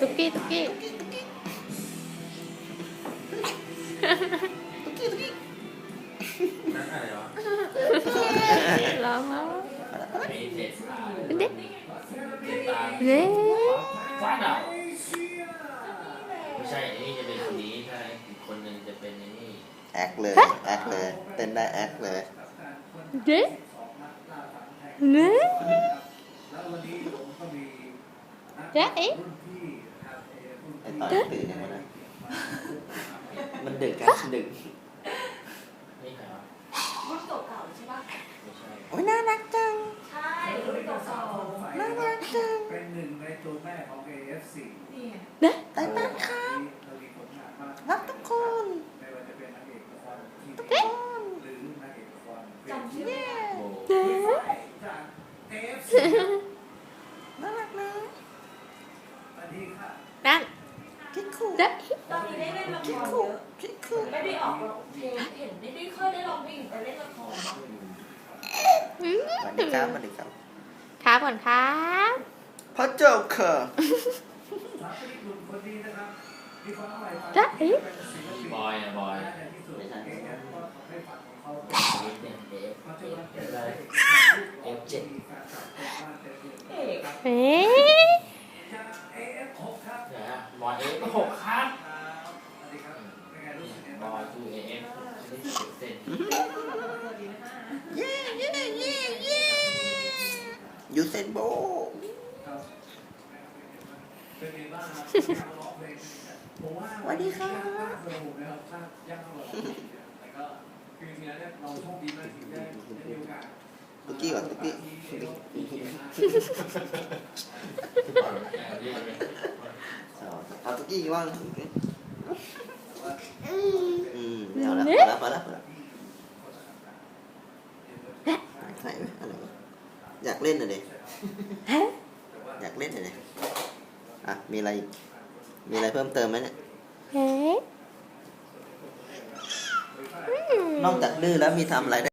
ตุ๊กกี้ตุ๊กกี้นั่นอะไรวะร้องแล้วไม่เด็ดขาเด็กตาเด็กฟ้าดาวไม่ใช่ไอ้นี่จะเป็นคนนี้ใช่อีกคนหนึ่งจะเป็นไอ้นี่แอคเลยแอคเลยเต้นได้แอคเลยเด็กเด็กจ๊ะเอ๊ะไอ้ ตอนตื่นยังไงนะมันดึกครับดึกนี่ใครวะรุ่นเก่าๆใช่ปะไม่ใช่โอ้ยน่ารักจัง ใช่รุ่นเก่าน่ารักจัง เป็นหนึ่งในตัวแม่ของ AFC ๆนี่ไงได้ปะคะเรามีผลงานมากรักทุกคนไม่ว่าจะเป็นนางเอกละครทีทุกวีคนหรือนางเอกละครจำชื่อไม่ได้โบเด็กจาก AFC น่ารักนะสวัสดีค่ะนั่น คิดคู่เด็กตอนนี้ได้เล่นละคคิดรคู่เยอะคิดคู่ไม่ได้ออกเพลงเห็นไม่ได้ค่อยได้ร้องเพลงแต่เล่นละครเนอะอืมสวัสดีครับสวัสดีครับครับก่อนครับพ่อเจ้าค่ะสาวคนนี้หนุ่มคนนี้นะครับมีความอร่อยจ๊ะเอ๊ะเป็นศิลปินบอยอะบอยในที่สุดเองเนี่ยก็ทำให้ฝันของเขาชีวิตเนี่ยเอฟปัจเอจุบันฟเป็นอะไรเอฟเจ็ดการจับตัวบ้านเป็นเรื่องเอกเอ๊ะ หกครับบอทูเอฟชนิดสิบเซนเย้เย้เย้เย้ยูเซนโบสวัสดีครับตุ๊กกี้ก่อนตุ๊กกี้ กกี้ว่างอืมเอาละพอละพอละพอละใส่ไหมอะไรวะอยากเล่นหน่อยดิอยากเล่นหน่อยดิอะมีอะไรอีกมีอะไรเพิ่มเติมไหมเนี่ยเอ๊ะอืมนอกจากดื้อแล้วมีทำอะไรได้